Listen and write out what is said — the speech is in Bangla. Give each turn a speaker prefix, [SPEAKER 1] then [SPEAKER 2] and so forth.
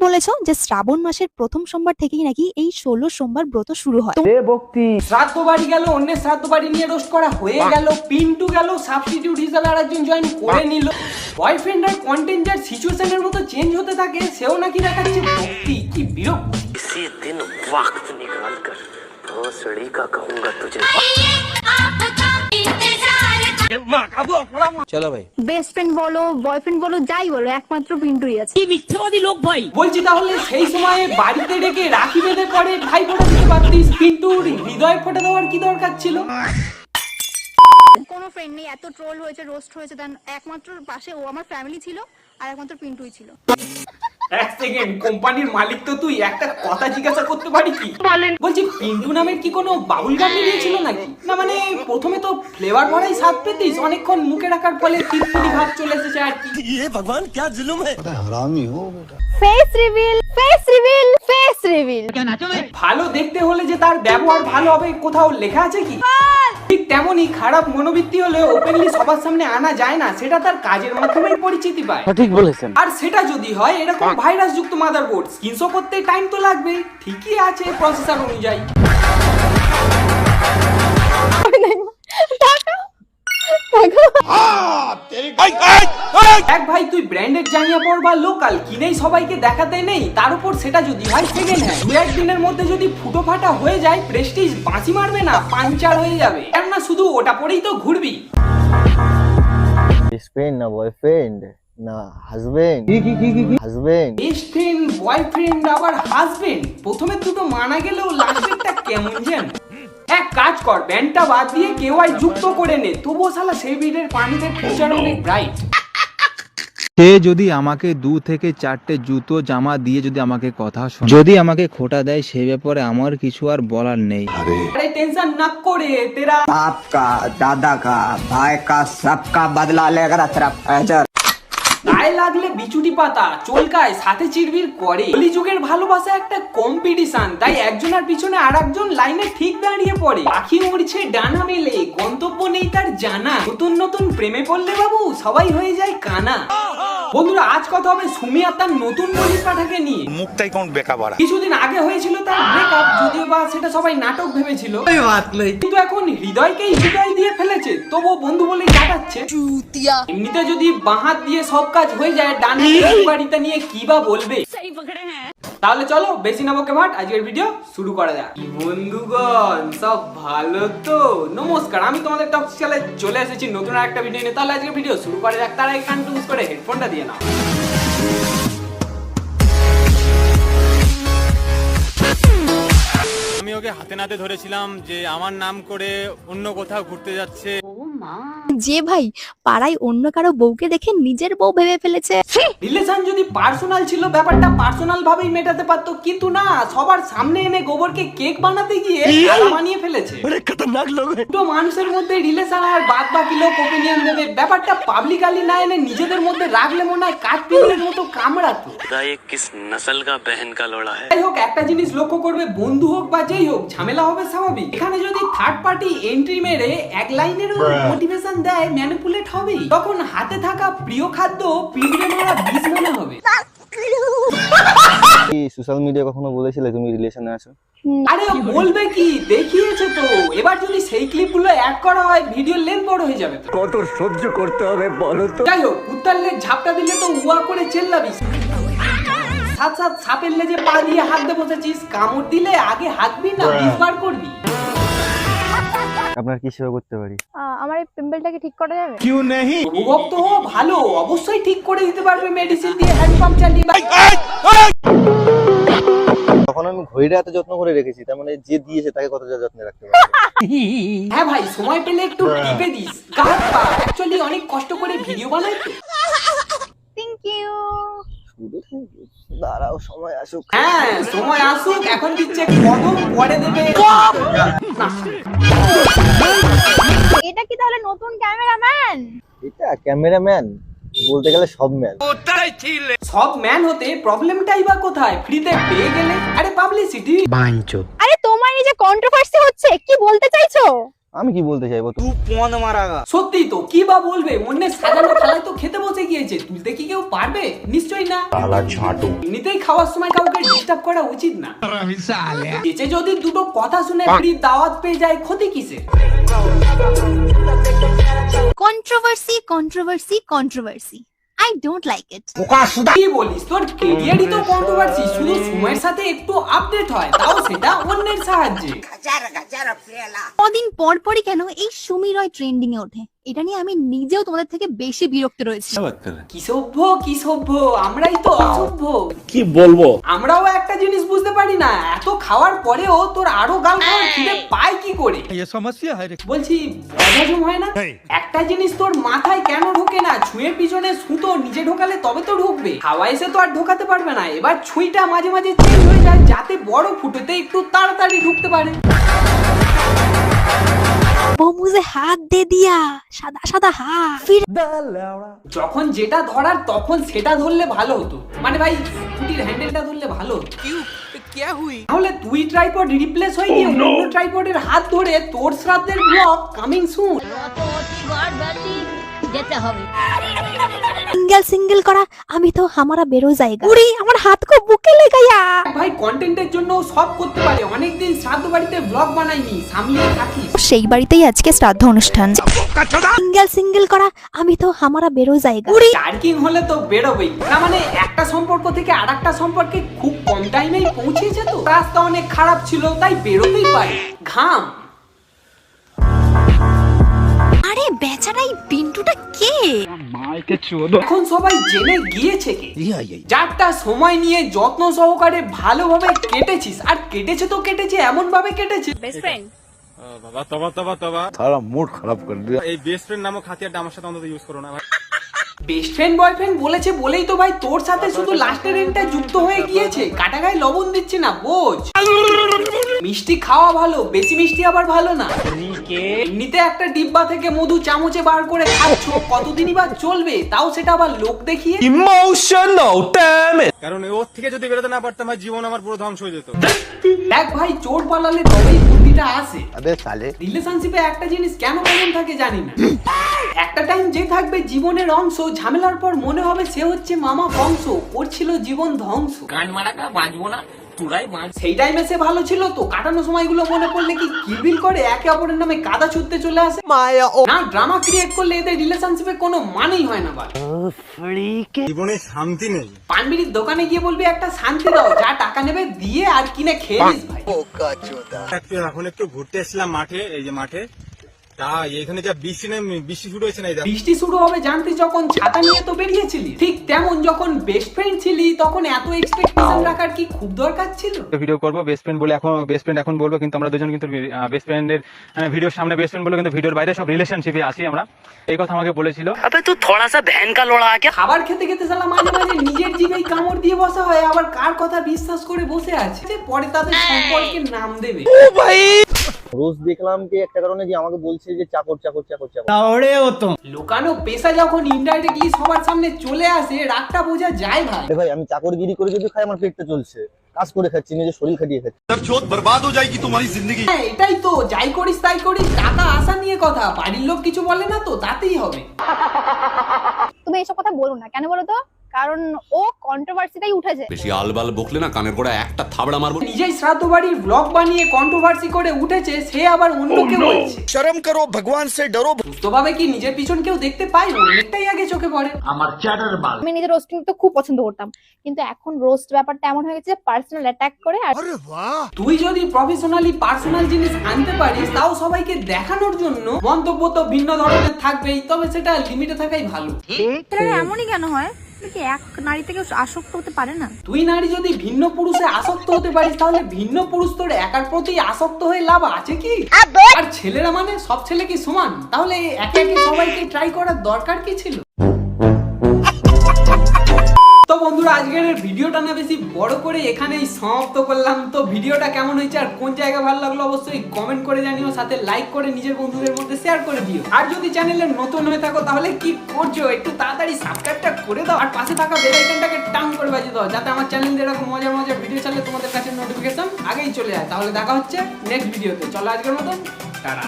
[SPEAKER 1] বলেছো যে শ্রাবণ মাসের প্রথম সোমবার থেকেই নাকি এই ষোলো সোমবার ব্রত শুরু হয় তো
[SPEAKER 2] শ্রাদ্ধ বাড়ি গেল অন্যের শ্রাদ্ধ বাড়ি নিয়ে রোস্ট করা হয়ে গেল পিন্টু গেল সাবস্টিটিউট হিসাবে আরেকজন জয়েন করে নিল বয়ফ্রেন্ড আর কন্টেন্ট যার সিচুয়েশনের মতো চেঞ্জ হতে থাকে সেও নাকি দেখাচ্ছে ভক্তি কি বিরক্ত
[SPEAKER 3] किसी दिन वक्त निकाल कर भोसड़ी का कहूंगा तुझे
[SPEAKER 4] বেস্ট ফ্রেন্ড বলো বয়ফ্রেন্ড বলো যাই বলো একমাত্র পিন্টুই আছে।
[SPEAKER 2] বলছি তাহলে সেই সময়ে বাড়িতে ডেকে রাখি বেঁধে পরে ভাই ফোটা দিতে পারতিস? পিন্টুর হৃদয় ফোটা দেওয়ার কি দরকার ছিল?
[SPEAKER 4] কোনো ফ্রেন্ড নেই এত ট্রোল হয়েছে রোস্ট হয়েছে দেন একমাত্র পাশে ও আমার ফ্যামিলি ছিল আর একমাত্র পিন্টুই ছিল।
[SPEAKER 2] এক সেকেন্ড কোম্পানির মালিক তো তুই একটা কথা জিজ্ঞাসা করতে পারি কি? বলছি পিন্টু নামের কি কোনো বাবুল গান বেরিয়েছিল নাকি? না মানে প্রথমে তো ফ্লেভার ভরাই স্বাদ পেতিস অনেকক্ষণ মুখে রাখার ফলে তিরপুরি ভাব চলে এসেছে আর কি।
[SPEAKER 4] Face reveal face reveal face reveal
[SPEAKER 2] ভালো দেখতে হলে যে তার ব্যবহার ভালো হবে কোথাও লেখা আছে কি? ঠিক তেমনই খারাপ মনোবৃত্তি হলে ওপেনলি সবার সামনে আনা যায় না সেটা তার কাজের মাধ্যমেই পরিচিতি পায়।
[SPEAKER 5] ঠিক বলেছেন।
[SPEAKER 2] আর সেটা যদি হয় এরকম ভাইরাস যুক্ত মাদারবোর্ড স্ক্রিনশো করতে টাইম তো লাগবে ঠিকই আছে প্রসেসর অনুযায়ী। এক ভাই তুই ব্র্যান্ডেড জাঙ্গিয়া পর বা লোকাল কিনেই সবাইকে দেখাতে নেই তার উপর সেটা যদি হয় সেকেন্ড হ্যান্ড দু একদিনের মধ্যে যদি ফুটো ফাটা হয়ে যায় প্রেস্টিজ বাঁচি মারবে না পাঞ্চার হয়ে যাবে। কেননা শুধু ওটা পরেই তো ঘুরবি।
[SPEAKER 5] ফ্রেন্ড না বয়ফ্রেন্ড না husband husband
[SPEAKER 2] best friend boyfriend আবার হাজবেন্ড প্রথমে দুটো মানা গেলেও লাস্টেরটা কেমন যেন? এক কাজ কর ব্যান্ডটা বাদ দিয়ে কেউ আই যুক্ত করে নে। তবুও শালা সেই বিলের পানিতে ফিউচার অনেক ব্রাইট
[SPEAKER 6] সে যদি আমাকে দু থেকে চারটে জুতো জামা দিয়ে যদি আমাকে কথা শোনে যদি আমাকে খোটা দেয় সে ব্যাপারে আমার কিছু আর বলার নেই।
[SPEAKER 2] আরে। টেনশন না করে তেরা
[SPEAKER 7] বাপ কা দাদা কা ভাই কা সব কা বদলা লেগা তেরা
[SPEAKER 2] গায়ে লাগলে বিচুটি পাতা চলকায় সাথে চিরবির করে কলিযুগের ভালোবাসা একটা কম্পিটিশন তাই একজনের পিছনে আর একজন লাইনে ঠিক দাঁড়িয়ে পড়ে। পাখি উড়ছে ডানা মেলে গন্তব্য নেই তার জানা। নতুন নতুন প্রেমে পড়লে বাবু সবাই হয়ে যায় কানা। বন্ধুরা আজ কথা হবে সুমি আর তার নতুন পুলিশ পাঠাকে নিয়ে।
[SPEAKER 8] মুখটাই কোন বেকা বাড়া
[SPEAKER 2] কিছুদিন আগে হয়েছিল তার ব্রেকআপ যদিও বা সেটা সবাই নাটক ভেবেছিল। কিন্তু এখন হৃদয়কেই হৃদয় দিয়ে ফেলেছে। তবুও বন্ধু বলেই কাটাচ্ছে এমনিতে যদি বাহাত দিয়ে সব কাজ হয়ে যায় ডান নিয়ে কি বা বলবে? তাহলে চলো বেশি না বকে ভাট আজকের ভিডিও শুরু করা যাক। বন্ধুগণ সব ভালো তো? নমস্কার আমি তোমাদের টক চ্যানেলে চলে এসেছি নতুন আর একটা ভিডিও নিয়ে। তাহলে আজকের ভিডিও শুরু করা যাক তার আগে কান টুস করে হেডফোনটা দিয়ে নাও।
[SPEAKER 9] আমি ওকে হাতে নাতে ধরেছিলাম যে আমার নাম করে অন্য কোথাও ঘুরতে যাচ্ছে
[SPEAKER 1] যে ভাই পাড়ায় অন্য কারও বউকে দেখে নিজের বউ ভেবে ফেলেছে।
[SPEAKER 2] রিলেশন যদি পার্সোনাল ছিল ব্যাপারটা পার্সোনাল ভাবেই মেটাতে পারত কিন্তু না সবার সামনে এনে গোবরকে কেক বানাতে গিয়ে গালা বানিয়ে ফেলেছে। আরে খতরনাক লোক তো মানুষের মধ্যে রিলেশন আর বাদ বাকি লোক ওপিনিয়ন দেবে ব্যাপারটা পাবলিকালি না এনে নিজেদের মধ্যে রাখলে মনে হয় কাঠ পিঁপড়ের মতো কামড়াতো।
[SPEAKER 3] কিস নসল কা বহন কা লড়া হ্যায়
[SPEAKER 2] যাই হোক একটা জিনিস লক্ষ্য করবে বন্ধু হোক বা যেই হোক ঝামেলা হবে স্বাভাবিক। এখানে যদি থার্ড পার্টি এন্ট্রি মেরে এক লাইনের মোটিভেশন দেয় ম্যানিপুলেট হবে তখন হাতে থাকা প্রিয় খাদ্য পিঁপড়ে মারা বিষ মনে হবে।
[SPEAKER 5] কি সোশ্যাল মিডিয়া কখনো বলেছিলে তুমি রিলেশনে আছো?
[SPEAKER 2] আরে বলবে কি? দেখিয়েছে তো। এবার যদি সেই ক্লিপগুলো অ্যাড করা হয় ভিডিও লেন্থ বড় হয়ে যাবে
[SPEAKER 7] কত সহ্য করতে হবে বলো তো।
[SPEAKER 2] যাই হোক উত্তার লেজ ঝাপটা দিলে তো উয়া করে চেল্লাবি। সাত সাত সাপের লেজে পা দিয়ে হাত দিয়ে বসেছিস কামড় দিলে আগে হাতবি না বিষ বার করবি।
[SPEAKER 5] আপনার কি সেবা করতে পারি?
[SPEAKER 4] আমার এই পিম্পলটাকে ঠিক করা যাবে?
[SPEAKER 2] ভক্ত হো ভালো অবশ্যই ঠিক করে দিতে পারবে মেডিসিন দিয়ে হ্যান্ড পাম্প চালিয়ে। বা-
[SPEAKER 5] তখন আমি ঘড়িটা এত যত্ন করে রেখেছি তার মানে যে দিয়েছে তাকে কতটা যত্নে রাখতে পারবে?
[SPEAKER 2] হ্যাঁ ভাই সময় পেলে একটু টিপে দিস। কার পা অ্যাকচুয়ালি অনেক কষ্ট করে ভিডিও বানাই তো।
[SPEAKER 5] Thank you. দাঁড়াও সময় আসুক।
[SPEAKER 2] হ্যাঁ সময় আসুক এখন দিচ্ছে কদম পরে দেবে।
[SPEAKER 4] এটা কি তাহলে নতুন ক্যামেরাম্যান?
[SPEAKER 5] এটা ক্যামেরাম্যান বলতে গেলে সব ম্যান।
[SPEAKER 2] সব ম্যান হতে প্রবলেমটাই বা কোথায়? ফ্রিতে পেয়ে গেলে আরে পাবলিসিটি।
[SPEAKER 4] আরে তোমার এই যে কন্ট্রোভার্সি হচ্ছে কি বলতে চাইছো?
[SPEAKER 5] আমি কি বলতে চাইব? তো
[SPEAKER 2] সত্যি তো কি বা বলবে? অন্যের সাজানো থালায় বসে তুলতে কি কেউ পারবে? নিশ্চয়ই না। এমনিতেই খাওয়ার সময় কাউকে ডিস্টার্ব করা উচিত না। এসে যদি দুটো কথা শুনে ফ্রি দাওয়াত পেয়ে যায় ক্ষতি কিসে
[SPEAKER 1] controversy controversy controversy I don't like it
[SPEAKER 2] কি বলিস? তোর কেরিয়ারই তো কন্ট্রোভার্সি শুধু সময়ের সাথে একটু আপডেট হয় তাও সেটা অন্যের সাহায্যে।
[SPEAKER 1] কদিন পর পরই কেন এই সুমি রয় ট্রেন্ডিং এ ওঠে? এটা নিয়ে আমি নিজেও তোমাদের থেকে বেশি বিরক্ত রয়েছি।
[SPEAKER 2] কি সভ্য কি সভ্য? আমরাই তো অসভ্য। কি বলব? আমরাও একটা জিনিস বুঝতে পারি না। এত খাওয়ার পরেও তোর আরও গাল খাওয়ার খিদে পায় কি করে? বলছি হয় না? একটা জিনিস তোর মাথায় কেন ঢোকে না? ছুঁয়ের পিছনে সুতো নিজে ঢোকালে তবে তো ঢুকবে। হাওয়া এসে তো আর ঢোকাতে পারবে না। এবার ছুঁইটা মাঝে মাঝে চেঞ্জ হয়ে যায় যাতে বড় ফুটোতে একটু তাড়াতাড়ি ঢুকতে পারে।
[SPEAKER 1] वो मुझे हाथ दे दिया সাদা সাদা হাত ফির
[SPEAKER 2] যখন যেটা ধরার তখন সেটা ধরলে ভালো হতো মানে ভাই স্কুটির হ্যান্ডেলটা ধরলে ভালো হতো তাহলে তুই ট্রাইপড রিপ্লেস হয়ে গিয়ে অন্য ট্রাইপডের হাত ধরে তোর শ্রাদ্ধের ব্লগ কামিং সুন
[SPEAKER 1] single single করা আমি তো হামারা বেরো জায়গা। উড়ি আমার হাত কো বুকে লে গয়া
[SPEAKER 2] ভাই কন্টেন্টের জন্য সব করতে পারে। অনেকদিন শ্রাদ্ধ বাড়িতে ব্লগ বানাইনি সামলিয়ে থাকিস
[SPEAKER 1] সেই বাড়িতেই আজকে শ্রাদ্ধ অনুষ্ঠান। সিঙ্গেল সিঙ্গেল করা আমি তো হামারা বেরো জায়গা। উড়ি!
[SPEAKER 2] টার্কিং হলে তো বেরোবেই। না মানে একটা সম্পর্ক থেকে আর একটা সম্পর্কে খুব কম টাইমেই পৌঁছেছে তো। রাস্তা অনেক খারাপ ছিল তাই বেরোতেই পারে। ঘাম!
[SPEAKER 1] আরে বেচারা এই পিন্টুটা কে?
[SPEAKER 2] এখন সবাই জেনে গিয়েছে কে? যারটা সময় নিয়ে যত্ন সহকারে ভালোভাবে কেটেছিস আর কেটেছে তো কেটেছে এমন ভাবে কেটেছে
[SPEAKER 9] বাবা তবা তবা তবা।
[SPEAKER 5] সারা মুড খারাপ করে দিয়ে
[SPEAKER 9] এই বেস্ট ফ্রেন্ড নামক হাতিয়ারটা আমার সাথে অন্তত ইউজ করো না ভাই।
[SPEAKER 2] বেস্ট ফ্রেন্ড বয়ফ্রেন্ড বলেছে বলেই তো ভাই তোর সাথে শুধু লাস্টের এন্ডটা যুক্ত হয়ে গিয়েছে। কাটা গায়ে লবণ দিচ্ছে না বোঝ। মিষ্টি খাওয়া ভালো বেশি মিষ্টি আবার ভালো না। এমনিতে একটা ডিব্বা থেকে মধু চামচে বার করে খাচ্ছ কতদিনই বা চলবে তাও সেটা আবার লোক দেখিয়ে
[SPEAKER 9] কারণ ওর থেকে যদি বেরোতে না পারতাম ভাই জীবন আমার পুরো ধ্বংস হয়ে যেত।
[SPEAKER 2] দেখ ভাই চোর পালালে তবেই বুদ্ধিটা আসে।
[SPEAKER 5] আবে সালে
[SPEAKER 2] রিলেশনশিপে একটা জিনিস কেন কেমন থাকে জানি না। একটা টাইম যে থাকবে জীবনের অংশ ঝামেলার পর মনে হবে সে হচ্ছে মামা বংশ ওর ছিল জীবন ধ্বংস। গান মারাকা বাঁচবো না সেই টাইমে সে ভালো ছিল তো কাটানো সময়গুলো মনে পড়লে কি কিলবিল করে? একে অপরের নামে কাদা ছুটতে চলে আসে। না ড্রামা ক্রিয়েট করলে এদের রিলেশনশিপে কোনো মানেই হয় না ভাই
[SPEAKER 9] জীবনে শান্তি নেই।
[SPEAKER 2] পানবিড়ির দোকানে গিয়ে বলবি একটা শান্তি দাও যা টাকা নেবে দিয়ে আর কিনে খেয়ে নিস ভাই।
[SPEAKER 9] একটু এখন একটু ঘুরতে এসেছিলাম মাঠে এই যে মাঠে। এই
[SPEAKER 6] কথা আমাকে বলেছিল।
[SPEAKER 2] খাবার খেতে খেতে নিজের জিভেই কামড় দিয়ে বসা হয় আবার কার কথা বিশ্বাস করে বসে আছে পরে তাদের সম্পর্কে নাম দেবে। ভাই!
[SPEAKER 5] রোজ দেখলাম কি একটা কারণে যে আমাকে বলছে যে চাকর চাকর চাকর চাকর।
[SPEAKER 2] লোকানো পেশা যখন ইনডাইরেক্টলি সবার সামনে চলে আসে রাগটা বোঝা যায় ভাই।
[SPEAKER 5] ভাই আমি চাকরগিরি করে যদি খাই আমার পেটটা চলছে। কাজ করে খাচ্ছি নিজের শরীর খাটিয়ে খাচ্ছি।
[SPEAKER 2] হ্যাঁ এটাই তো যাই করিস তাই করিস টাকা আসা নিয়ে কথা। বাড়ির লোক কিছু বলে না তো তাতেই হবে।
[SPEAKER 4] তুমি এসব কথা বলো না। কেন বলো তো? কারণ ও কন্ট্রোভার্সিটাই উঠেছে।
[SPEAKER 8] বেশি আলবাল বকলে না কানের গোড়া একটা থাবড়া মারবো।
[SPEAKER 2] নিজেই শ্রাদ্ধ বাড়ির ব্লগ বানিয়ে কন্ট্রোভার্সি করে উঠেছে সে আবার অন্যকে oh, বলছে।
[SPEAKER 7] শরম করো ভগবান সে ডরো
[SPEAKER 2] সুস্থভাবে কি নিজের পিছন কেউ দেখতে পায়? অন্যটাই আগে চোখে পড়ে।
[SPEAKER 4] আমার চ্যাটার মাল আমি নিজের রোস্টিং তো খুব পছন্দ করতাম কিন্তু এখন রোস্ট ব্যাপারটা এমন হয়ে গেছে পার্সোনাল অ্যাটাক করে আর আরে বাহ!
[SPEAKER 2] তুই যদি প্রফেশনালি পার্সোনাল জিনিস আনতে পারিস তাও সবাইকে দেখানোর জন্য মন্তব্য তো ভিন্ন ধরনের থাকবেই তবে সেটা লিমিটে থাকাই ভালো।
[SPEAKER 4] এমনই কেন হয়? কি এক নারী থেকে আসক্ত হতে পারে না?
[SPEAKER 2] তুই নারী যদি ভিন্ন পুরুষে আসক্ত হতে পারিস তাহলে ভিন্ন পুরুষ তোর একার প্রতি আসক্ত হয়ে লাভ আছে কি? আর ছেলেরা মানে সব ছেলে কি সমান? তাহলে একে একে সবাইকে ট্রাই করার দরকার কি ছিল? বন্ধুরা ভিডিওটা না বেশি বড় করে এখানেই সমাপ্ত করলাম। তো ভিডিওটা কেমন হয়েছে আর কোন জায়গা ভালো লাগল অবশ্যই কমেন্ট করে জানিও, সাথে লাইক করে নিজের বন্ধুদের মধ্যে শেয়ার করে দিও। আর যদি চ্যানেলে নতুন হয়ে থাকো তাহলে কি করছ? একটু তাড়াতাড়ি সাবস্ক্রাইবটা করে দাও আর পাশে থাকা বেল আইকনটাকে করে বাজিয়ে দাও, যাতে আমার চ্যানেলে এরকম মজার মজার ভিডিও চাইলে তোমাদের কাছে নোটিফিকেশন আগেই চলে যায়। তাহলে দেখা হচ্ছে নেক্সট ভিডিওতে চলো আজকের মতন, টাটা।